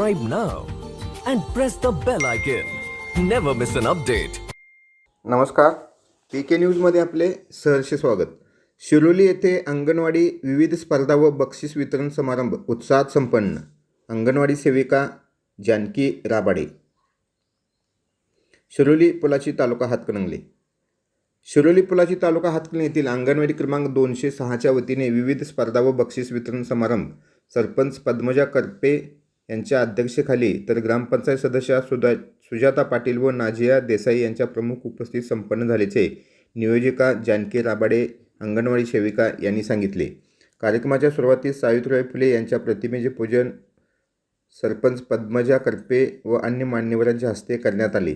subscribe now and press the bell icon. Never miss an update. नमस्कार. P K न्यूजमध्ये आपले सहर्ष स्वागत. शिरोली येथे अंगणवाडी विविध स्पर्धा व बक्षीस वितरण समारंभ उत्साहात संपन्न. अंगणवाडी सेविका जानकी राबाडे. शिरोली पुलाची तालुका हातकणंगले. शिरोली पुलाची तालुका हातकणंगले येथील अंगणवाडी क्रमांक दोनशे सहाच्या वतीने विविध स्पर्धा व बक्षीस वितरण समारंभ. सरपंच पद्मजा करपे यांच्या अध्यक्षतेखाली तर ग्रामपंचायत सदस्या सुदा सुजाता पाटील व नाझिया देसाई यांच्या प्रमुख उपस्थित संपन्न झाल्याचे नियोजिका जानकी राबाडे अंगणवाडी सेविका यांनी सांगितले. कार्यक्रमाच्या सुरुवातीस सावित्रीबाई फुले यांच्या प्रतिमेचे पूजन सरपंच पद्मजा करपे व अन्य मान्यवरांच्या हस्ते करण्यात आले.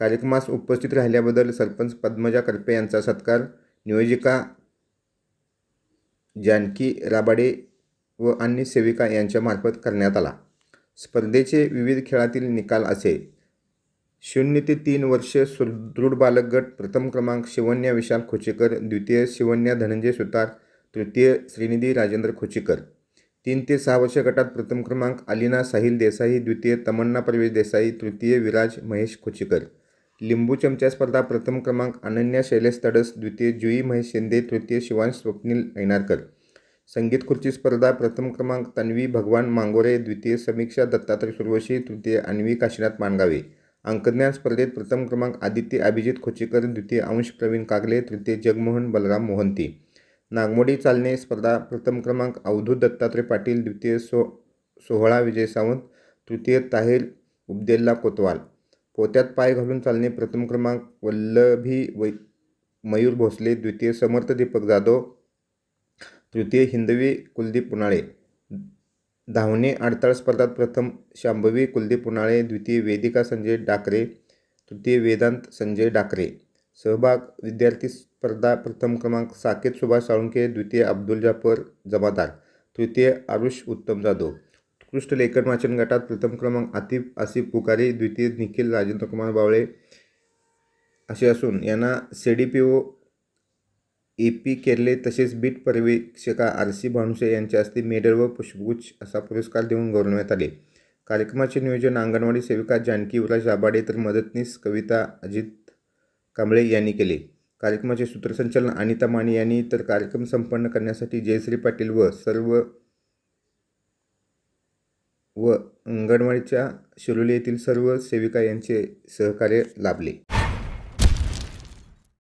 कार्यक्रमास उपस्थित राहिल्याबद्दल सरपंच पद्मजा करपे यांचा सत्कार नियोजिका जानकी राबाडे व अन्य सेविका यांच्यामार्फत करण्यात आला. स्पर्धेचे विविध खेळातील निकाल असे शून्य ते तीन वर्ष सुदृढ बालक गट प्रथम क्रमांक शिवन्या विशाल खोचेकर द्वितीय शिवन्या धनंजय सुतार तृतीय श्रीनिधी राजेंद्र खोचेकर. तीन ते सहा वर्ष गटात प्रथम क्रमांक अलिना साहिल देसाई द्वितीय तमन्ना प्रवेश देसाई तृतीय विराज महेश खोचेकर. लिंबू चमचा स्पर्धा प्रथम क्रमांक अनन्या शैलेश तडस द्वितीय जुई महेश शिंदे तृतीय शिवांश स्वप्नील ऐनारकर. संगीत खुर्ची स्पर्धा प्रथम क्रमांक तन्वी भगवान मांगोरे द्वितीय समीक्षा दत्तात्रय सुरवशी तृतीय अन्वी काशीनाथ मानगावे. अंकज्ञान स्पर्धेत प्रथम क्रमांक आदित्य अभिजित खोचेकर द्वितीय अंश प्रवीण कागले तृतीय जगमोहन बलराम मोहंती. नागमोडी चालणे स्पर्धा प्रथम क्रमांक अवधूत दत्तात्रय पाटील द्वितीय सो सोहळा विजय सावंत तृतीय ताहिर उब्देल्ला कोतवाल. पोत्यात पाय घालून चालणे प्रथम क्रमांक वल्लभी वै मयूर भोसले द्वितीय समर्थ दीपक जाधव तृतीय हिंदवी कुलदीप पुनाळे धावणे अडताळ स्पर्धात प्रथम शांभवी कुलदीप पुनाळे द्वितीय वेदिका संजय डाकरे तृतीय वेदांत संजय डाकरे. सहभाग विद्यार्थी स्पर्धा प्रथम क्रमांक साकेत सुभाष साळुंके द्वितीय अब्दुल जाफर जमादार तृतीय आरुष उत्तम जाधव. उत्कृष्ट लेखन वाचन गटात प्रथम क्रमांक आतिफ आसिफ पुकारी द्वितीय निखिल राजेंद्र कुमार बावळे असे असून यांना C D P O A P Kerle तसेच बीट पर्यवेक्षिका आर सी भानुसे यांच्या हस्ते मेडल व पुष्पगुच्छ असा पुरस्कार देऊन गौरवण्यात आले. कार्यक्रमाचे नियोजन अंगणवाडी सेविका जानकी उला जाबाडे तर मदतनीस कविता अजित कांबळे यांनी केले. कार्यक्रमाचे सूत्रसंचालन अनिता माने यांनी तर कार्यक्रम संपन्न करण्यासाठी जयश्री पाटील व सर्व व अंगणवाडीच्या शिरोली येथील सर्व सेविका यांचे सहकार्य लाभले.